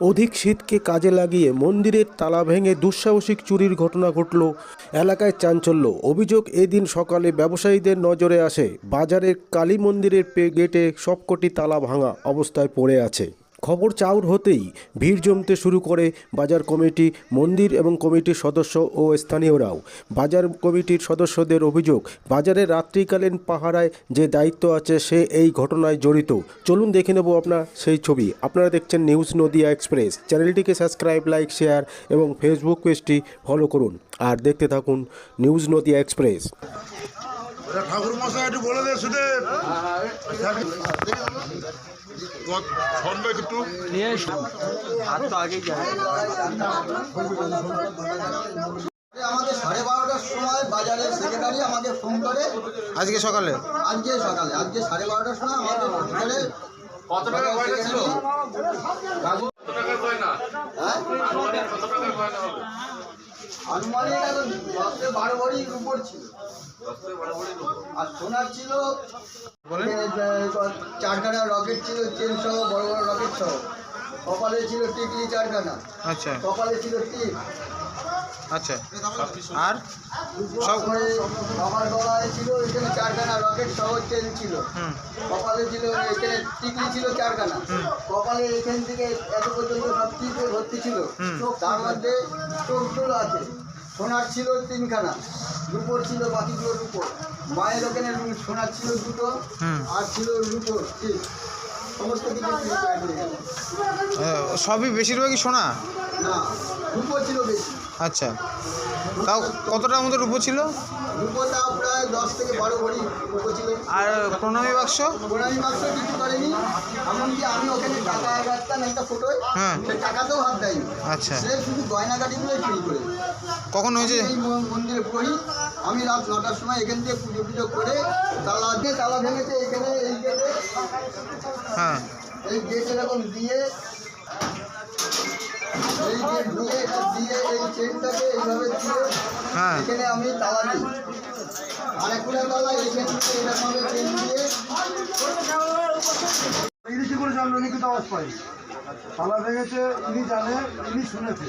অধিক শীতকে কাজে লাগিয়ে মন্দিরের তালা ভেঙে দুঃসাহসিক চুরির ঘটনা ঘটল এলাকায় চাঞ্চল্য। অভিযোগ এদিন সকালে ব্যবসায়ীদের নজরে আসে, বাজারের কালী মন্দিরের পে গেটে সবকটি তালা ভাঙা অবস্থায় পড়ে আছে। খবর চাউর হতেই ভিড় জমতে শুরু করে বাজার কমিটি মন্দির এবং কমিটির সদস্য ও স্থানীয়রাও। বাজার কমিটির সদস্যদের অভিযোগ বাজারে রাত্রিকালীন পাহারায় যে দায়িত্ব আছে সে এই ঘটনায় জড়িত। চলুন দেখে নেব আপনার সেই ছবি। আপনারা দেখছেন নিউজ নদিয়া এক্সপ্রেস। চ্যানেলটিকে সাবস্ক্রাইব লাইক শেয়ার এবং ফেসবুক পেজটি ফলো করুন। আর দেখতে থাকুন নিউজ নদিয়া এক্সপ্রেস। ঠাকুর মশাই একটু বলে দে সাড়ে বারোটার সময় বাজারের সেক্রেটারি আমাকে ফোন করে। আজকে সকালে? আজকে সকালে আজকে সাড়ে বারোটার সময় আমাকে ফোন করে। কত টাকা ছিল? কত গয়না? হ্যাঁ? কত টাকার গয়না হবে? আনুমানিক এখন দশ থেকে বারো ভরির উপর ছিল। আর সোনার ছিল চারখানা রকেট ছিল চেন সহ বড় বড় রকেট সহ। কপালে ছিল টিকলি চারখানা। আচ্ছা। কপালে ছিল টিপ। আচ্ছা। আর? সব আমার গলায় ছিল এখানে চারখানা রকেট সহ চেন ছিল। কপালে ছিল এখানে টিকলি ছিল চারখানা। কপালে এখান থেকে এত পর্যন্ত সব টিপে ভর্তি ছিল। তার মধ্যে চোখগুলো আছে। সোনার ছিল তিনখানা রুপোর ছিল বাকিগুলো রুপোর। মায়ের ওখানে সোনার ছিল দুটো আর ছিল রুপোর ঠিক। সমস্ত কিছু সবই বেশিরভাগই সোনা? না রুপো ছিল বেশি। আচ্ছা। তাও কতটার মতো রূপো ছিল? রুপোটা প্রায় দশ থেকে বারো ভরি রুপো ছিল। আর প্রণামী বাক্স? গোড়ামি বাক্স কিছু করেনি। এমনকি আমি ওখানে টাকা রাখতাম একটা ফটোয়। হ্যাঁ। টাকাতেও হাত দেয়নি। আচ্ছা। সে শুধু গয়নাগাটিগুলোই চুরি করে কখন হয়েছে? এই ম- মন্দিরে পুরোহিত আমি রাত নটার সময় এখান থেকে পুজো পুজো করে তালা দিয়ে তালা ভেঙেছে এখানে এই গেটে হ্যাঁ। এই গেট এরকম দিয়ে এই গেট দিয়ে এই চেনটাকে এইভাবে দিয়ে হ্যাঁ। এখানে আমি তালা দিই। আর একটা তালা এখান থেকে এরকমভাবে চেন দিয়ে ইনি করে জানলো কিন্তু আওয়াজ পাই। তালা ভেঙেছে ইনি জানে ইনি শুনেছে।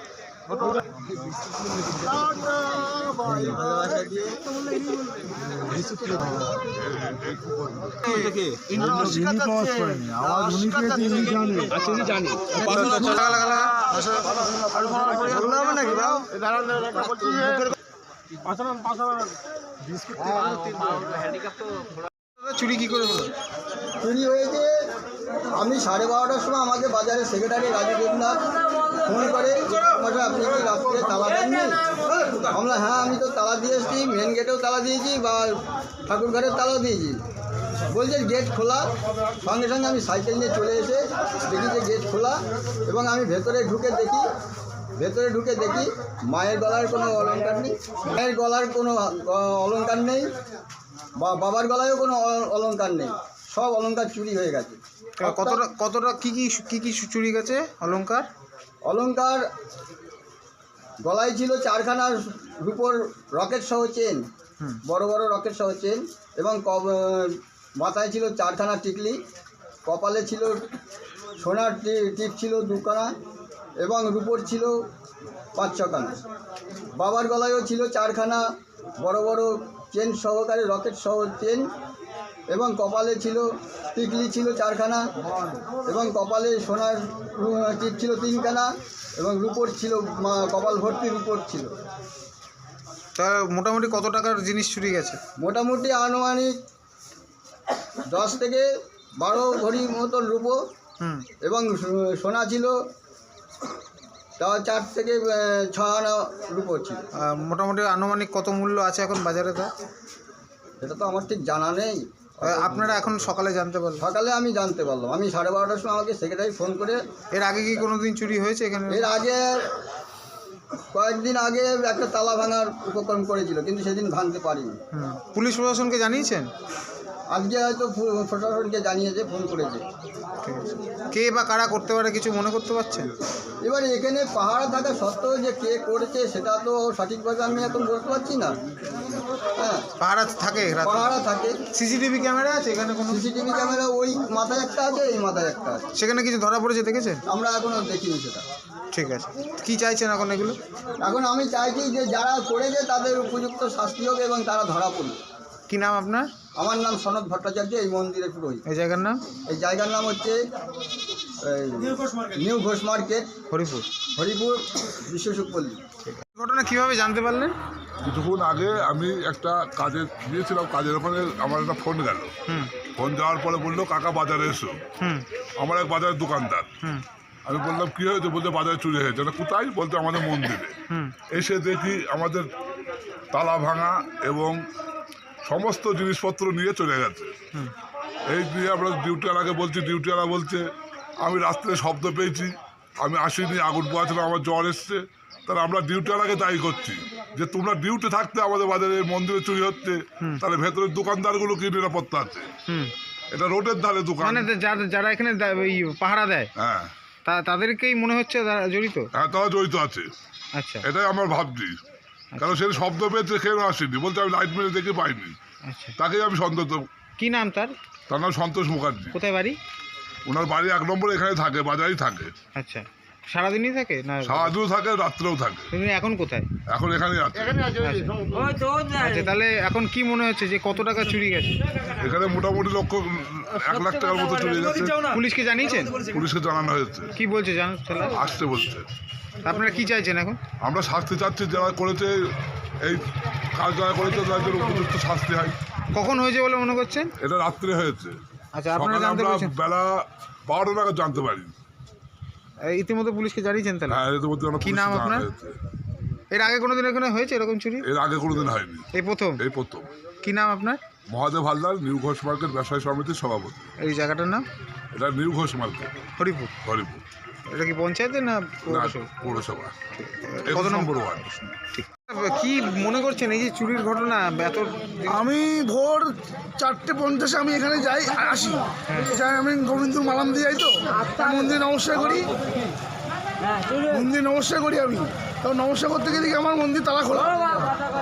চুরি কি করে চুরি হয়েছে। আমি সাড়ে বারোটার সময় আমাকে বাজারের সেক্রেটারি রাজু দেবনাথ ফোন করে আপনি কি রাত্রে তালা দেননি? আমরা হ্যাঁ আমি তো তালা দিয়ে এসেছি মেন গেটেও তালা দিয়েছি বা ঠাকুর ঘরের তালাও দিয়েছি। বলছে গেট খোলা। সঙ্গে সঙ্গে আমি সাইকেল নিয়ে চলে এসে দেখি যে গেট খোলা এবং আমি ভেতরে ঢুকে দেখি ভেতরে ঢুকে দেখি মায়ের গলার কোনো অলংকার নেই মায়ের গলার কোনো আহ, অলংকার নেই বা বাবার গলায়ও কোনো অ- অলংকার নেই সব অলংকার চুরি হয়ে গেছে। কতটা কতটা কি কি কি কি চুরি গেছে? অলংকার? অলংকার গলায় ছিল চারখানা রূপোর রকেট সহ চেন। বড় বড় রকেট সহ চেন এবং মাথায় ছিল চারখানা টিকলি কপালে ছিল সোনার টিপ ছিল দুখানা এবং রূপোর ছিল পাঁচ ছখানা। বাবার গলায়ও ছিল চারখানা বড় বড় চেন সহকারে রকেট সহ চেন এবং কপালে ছিল টিকলি ছিল চারখানা এবং কপালে সোনার টিপ ছিল তিনখানা এবং রুপোর ছিল কপাল ভর্তি রুপোর ছিল। তা মোটামুটি কত টাকার জিনিস চুরি গেছে? মোটামুটি আনুমানিক দশ থেকে বারো ভরি মতন রুপো এবং সোনা ছিল তা চার থেকে ছ আনা রুপো ছিল। মোটামুটি আনুমানিক কত মূল্য আছে এখন বাজারে তা? সেটা তো আমার ঠিক জানা নেই। আপনারা এখন সকালে জানতে পারলেন? সকালে আমি জানতে পারলাম। আমি সাড়ে বারোটার সময় আমাকে সেক্রেটারি ফোন করে এর আগে কি কোনো দিন চুরি হয়েছে এখানে? এর আগে কয়েকদিন আগে একটা তালা ভাঙার উপকরণ করেছিল কিন্তু সেদিন ভাঙতে পারিনি। পুলিশ প্রশাসনকে জানিয়েছেন? আজকে হয়তো প্রশাসনকে জানিয়েছে ফোন করেছে। কে বা কারা করতে পারে কিছু মনে করতে পারছেন? এবার এখানে পাহাড় থাকা সত্ত্বেও যে কে করেছে সেটা তো সঠিকভাবে আমি এখন বলতে পারছি না। পাহারা থাকে পাহাড়া থাকে। সিসিটিভি ক্যামেরা আছে এখানে কোনো? সিসিটিভি ক্যামেরা ওই মাথায় একটা আছে এই মাথায় একটা আছে। সেখানে কিছু ধরা পড়েছে দেখেছেন? আমরা এখনও দেখিনি সেটা। ঠিক আছে। কি চাইছেন এখন এগুলো? এখন আমি চাইছি যে যারা করেছে তাদের উপযুক্ত শাস্তি হোক এবং তারা ধরা পড়ুক। কি নাম আপনার? আমার নাম সনদ ভট্টাচার্য এই মন্দিরের পুরোহিত এই জায়গার নাম? এই জায়গার নাম হচ্ছে নিউ ঘোষ মার্কেট। হরিপুর। হরিপুর বিশ্বসুপল্লী ঘটনা কীভাবে জানতে পারলেন? কিছুক্ষণ আগে আমি একটা কাজে গিয়েছিলাম কাজের ওখানে আমার একটা ফোন গেল। হুম। ফোন যাওয়ার পরে বলল কাকা বাজারে এসো। হুম। আমার এক বাজারের দোকানদার। হুম। আমি বললাম কী হয়েছে? বলতে বাজারে চুরি হয়েছে। কোথায়? বলতে আমাদের মন্দিরে। এসে দেখি আমাদের তালা ভাঙা এবং সমস্ত জিনিসপত্র নিয়ে চলে গেছে। এই নিয়ে আমরা ডিউটিওয়ালাকে বলছি ডিউটিওয়ালা বলছে আমি রাত্রে শব্দ পেয়েছি। আমি আসিনি আগুন পোয়াছিলাম আমার জ্বর এসছে। তাহলে আমরা ডিউটিওয়ালাকে দায়ী করছি। যে তোমরা ডিউটি থাকতে আমাদের বাজারে মন্দিরে চুরি হচ্ছে তাহলে ভেতরের দোকানদারগুলো কি নিরাপত্তা আছে? এটা রোডের ধারে দোকান। মানে যারা এখানে পাহারা দেয় হ্যাঁ। তাদেরকেই মনে হচ্ছে জড়িত? হ্যাঁ তারা জড়িত আছে। আচ্ছা। এটাই আমার ভাবছি। কারণ সে শব্দ পেয়েছে কেন আসেনি। বলতে আমি লাইট মেরে দেখে পাইনি। আচ্ছা। তাকেই আমি সন্দেহ কি নাম তার? তার নাম সন্তোষ মুখার্জি। কোথায় বাড়ি? ওনার বাড়ি এক নম্বরে এখানে থাকে বাজারেই থাকে। আচ্ছা। সারাদিনই থাকে? না সারাদিনও থাকে রাত্রেও থাকে। তুমি এখন কোথায়? এখন এখানেই আছে আচ্ছা। তাহলে এখন কি মনে হচ্ছে যে কত টাকা চুরি গেছে? এখানে মোটামুটি লক্ষ এক লাখ টাকার মতো চলে গেছে। পুলিশকে জানিয়েছেন? পুলিশকে জানানো হয়েছে। কি বলছে জানো আসতে বলছে। আপনারা কি চাইছেন এখন? আমরা শাস্তি চাচ্ছি যারা করেছে এই কাজ যারা করেছে তাদের উপযুক্ত শাস্তি হয়। কখন হয়েছে বলে মনে করছেন? এটা রাত্রে হয়েছে। আচ্ছা আপনারা জানতে আমরা বেলা বারোটা নাগাদ জানতে পারি ইতিমধ্যে পুলিশকে জানিয়েছেন তাহলে? হ্যাঁ ইতিমধ্যে আমরা কি নাম আপনার? হয়েছে। এর আগে কোনোদিন এখানে হয়েছে এরকম চুরি? এর আগে কোনোদিন হয়নি। এই প্রথম? এই প্রথম। কি নাম আপনার? মহাদেব হালদার নিউ ঘোষ মার্কেট ব্যবসায়ী সমিতির সভাপতি। এই জায়গাটার নাম? এটা নিউ ঘোষ মার্কেট। হরিপুর। হরিপুর। এটা কি পঞ্চায়েতে না না, পৌরসভা? কত নম্বর ওয়ার্ড? ঠিক কি মনে করছেন এই যে চুরির ঘটনা এত আমি ভোর চারটে পঞ্চাশে আমি এখানে যাই আসি। যাই আমি গোবিন্দ মালাম দিয়ে যাই তো। মন্দির নমস্কার করি। মন্দির নমস্কার করি আমি। তখন নমস্কার করতে গিয়ে দেখি আমার মন্দির তালা খোলা।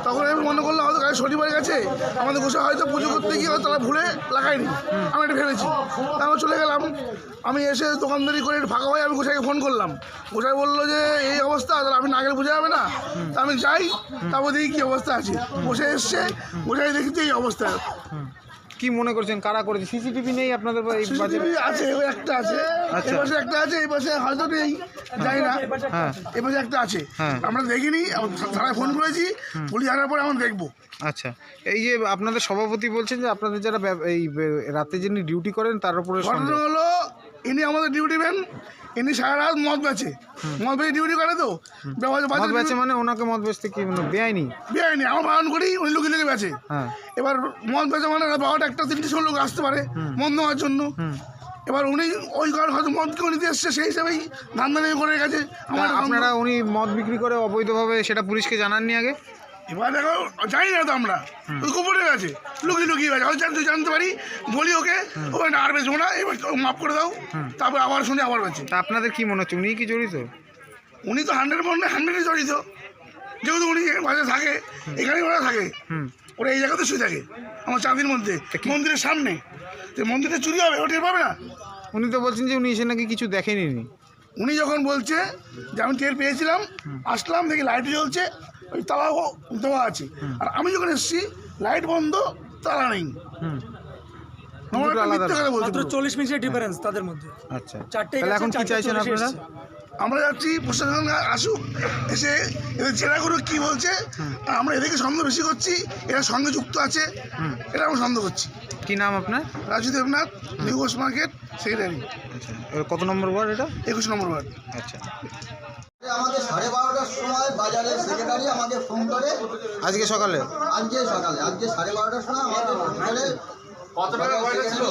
তখন আমি মনে করলাম, হয়তো কাল শনিবার গেছে। আমাদের গোসা হয়তো পুজো করতে গিয়ে হয়তো তালা ভুলে লাগাইনি আমি এটা ভেবেছি। তা আমি চলে গেলাম। আমি এসে দোকানদারি করে ফাঁকা হয়ে আমি গোসাইকে ফোন করলাম। গোসাই বলল যে, এই অবস্থা, তাহলে আমি না গেলে যাবে না? তা আমি যাই, তারপর দেখি কী অবস্থা আছে। বসে এসছে। গোসাই দেখি এই অবস্থা। কি মনে করছেন? কারা করেছে? সিসিটিভি নেই আপনাদের এই বাজারে? আছে ওই একটা আছে। আচ্ছা। এই পাশে একটা আছে এই পাশে হয়তো নেই জানি না। হ্যাঁ। এই পাশে একটা আছে। হ্যাঁ। আমরা দেখিনি থানায় ফোন করেছি পুলিশ আসার পরে আমরা দেখব। আচ্ছা। এই যে আপনাদের সভাপতি বলছেন যে আপনাদের যারা এই রাতে যিনি ডিউটি করেন তার উপরে হলো ইনি আমাদের ডিউটি ম্যান ইনি সারা রাত মদ বেচে। মদ বেচে ডিউটি করে তো। মদ বেচে মানে ওনাকে মদ বেচতে কি মানে বেআইনি? বেআইনি। আমরা বারণ করি উনি লুকিয়ে লুকিয়ে বেচে। হ্যাঁ। এবার মদ বেচে মানে বারোটা একটা তিনটে সময় লোক আসতে পারে মদ নেওয়ার জন্য। এবার উনি ওই কারণে হয়তো মদ কেউ নিতে এসছে সেই হিসাবেই ধান্দা নিয়ে করে গেছে আমার আপনারা উনি মদ বিক্রি করে অবৈধভাবে সেটা পুলিশকে জানাননি আগে? এবার দেখো জানি না তো আমরা। ওই গোপনে আছে লুকিয়ে লুকিয়ে আছে হয়তো জানতে জানতে পারি বলি ওকে ওখানে আর বেচবো না এবার ও মাফ করে দাও। তারপর আবার শুনে আবার বেচে তা আপনাদের কি মনে হচ্ছে? উনি কি জড়িত? উনি তো হান্ড্রেড পয়েন্ট হান্ড্রেডে জড়িত। যেহেতু উনি বাজারে থাকে এখানেই ওরা থাকে। ওরা এই জায়গাতে শুয়ে থাকে আমার চাঁদির মধ্যে মন্দিরের সামনে। তো মন্দিরে চুরি হবে ওটা পাবে না। উনি তো বলছেন যে উনি এসে নাকি কিছু দেখেনি। উনি যখন বলছে যে আমি টের পেয়েছিলাম আসলাম দেখি লাইট জ্বলছে ওই তালা দেওয়া আছে। আর আমি যখন এসেছি লাইট বন্ধ তালা নেই। চল্লিশ মিনিটের ডিফারেন্স তাদের মধ্যে। আচ্ছা। চারটে তাহলে এখন কি চাইছেন আপনারা? আমরা যাচ্ছি প্রশাসন আসুক এসে এদের জেরা করুক কী বলছে আমরা এদেরকে সন্দেহ বেশি করছি এরা সঙ্গে যুক্ত আছে এটা আমরা সন্দেহ করছি। কি নাম আপনার? Raju Debnath new market secretary. আচ্ছা। কত নম্বর ওয়ার্ড এটা? একুশ নম্বর ওয়ার্ড। আচ্ছা। আমাকে সাড়ে বারোটার সময় বাজারের সেক্রেটারি আমাকে ফোন করে। আজকে সকালে? আজকে সকালে আজকে সাড়ে বারোটার সময় আমাকে ফোন কত টাকা ছিল?